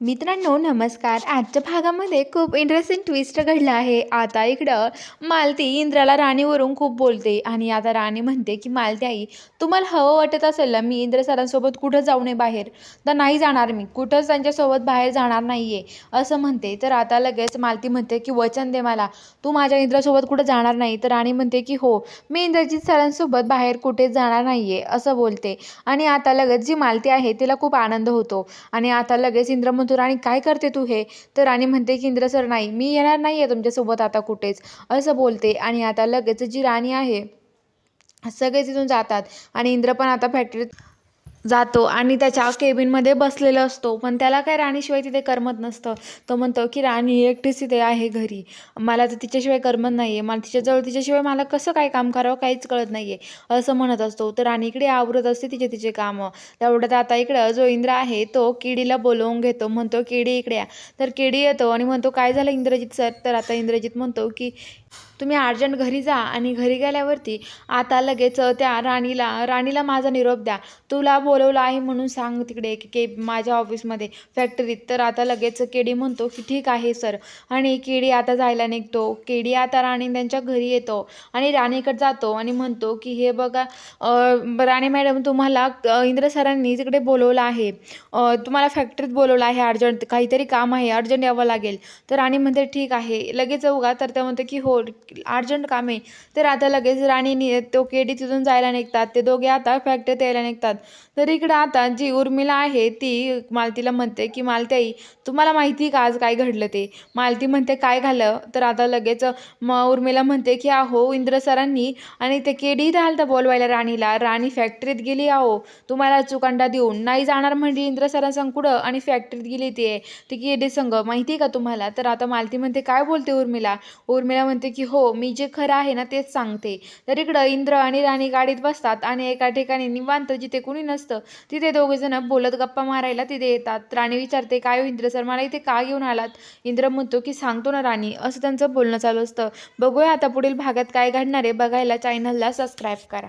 मित्रांनो नमस्कार. आजच्या भागामध्ये खूप इंटरेस्टिंग ट्विस्ट घडला आहे. आता इकडं मालती इंद्राला राणीवरून खूप बोलते आणि आता राणी म्हणते की मालती आई तुम्हाला हवं वाटत असेल ना मी इंद्र सरांसोबत कुठं जाऊ नये बाहेर? तर नाही जाणार मी. कुठंच त्यांच्यासोबत बाहेर जाणार नाही आहे असं म्हणते. तर आता लगेच मालती म्हणते की वचन दे मला. तू माझ्या इंद्रासोबत कुठं जाणार नाही? तर राणी म्हणते की हो मी इंद्रजित सरांसोबत बाहेर कुठेच जाणार नाही आहे असं बोलते. आणि आता लगेच जी मालती आहे तिला खूप आनंद होतो. आणि आता लगेच इंद्र म्हणतो राणी काय करते तू हे? तर राणी म्हणते की इंद्र सर नाही मी येणार नाही आहे तुमच्यासोबत आता कुठेच. असं बोलते आणि आता लगेच जी राणी आहे सगळे तिथून जातात आणि इंद्र पण आता फॅक्टरीत जातो आणि त्याच्या केबिनमध्ये बसलेला असतो. पण त्याला काय राणीशिवाय तिथे करमत नसतं. तो म्हणतो की राणी एकटीच तिथे आहे घरी. मला तर तिच्याशिवाय करमत नाही आहे मला तिच्याजवळ तिच्याशिवाय मला कसं काय काम करावं काहीच कळत नाही आहे असं म्हणत असतो. तर राणी इकडे आवरत असते तिचे तिचे कामं. तेवढ्यात आता इकडं जो इंद्र आहे तो किडीला बोलवून घेतो. म्हणतो किडी इकडे तर किडी येतो आणि म्हणतो काय झालं इंद्रजित सर? तर आता इंद्रजित म्हणतो की तुम्ही अर्जंट घरी जा आणि घरी गेल्यावरती आता लगेच त्या राणीला राणीला माझा निरोप द्या. तुला बोलवलं आहे म्हणून सांग तिकडे की के माझ्या ऑफिसमध्ये फॅक्टरीत तर आता लगेच केडी म्हणतो की ठीक आहे सर आणि केडी आता जायला निघतो. केडी आता राणी त्यांच्या घरी येतो आणि राणीकडे जातो आणि म्हणतो की हे बघा राणी मॅडम तुम्हाला इंद्र सरांनी तिकडे बोलवलं आहे. तुम्हाला फॅक्टरीत बोलवलं आहे अर्जंट काहीतरी काम आहे अर्जंट यावं लागेल. तर राणी म्हणते ठीक आहे. लगेच उगा. तर ते म्हणते की हो अर्जंट काम. आहे तर आता लगेच राणीनी तो केडी तिथून जायला निघतात. ते दोघे आता फॅक्टरीत यायला निघतात. तर इकडं आता जी उर्मिला आहे ती मालतीला म्हणते की मालत्याई तुम्हाला माहिती का आज काय घडलं ते? मालती म्हणते काय झालं? तर आता लगेच म उर्मिला म्हणते की अहो इंद्र सरांनी आणि ते केडी राहिलं बोलवायला राणीला. राणी फॅक्टरीत गेली अहो. तुम्हाला चुकांडा देऊन. नाही जाणार म्हणजे इंद्र सरांसंग कुठं? आणि फॅक्टरीत गेली ते ती केडी संग. माहिती आहे का तुम्हाला? तर आता मालती म्हणते काय बोलते उर्मिला? उर्मिला म्हणते की हो मी जे खरं आहे ना तेच सांगते. तर इकडं इंद्र आणि राणी गाडीत बसतात आणि एका ठिकाणी निवांत जिथे कुणी नसतं तिथे दोघे जण बोलत गप्पा मारायला तिथे येतात. राणी विचारते काय हो इंद्र सर मला इथे का घेऊन आलात? इंद्र म्हणतो की सांगतो ना राणी असं त्यांचं बोलणं चालू असतं. बघूया आता पुढील भागात काय घडणार आहे. बघायला चॅनलला सबस्क्राईब करा.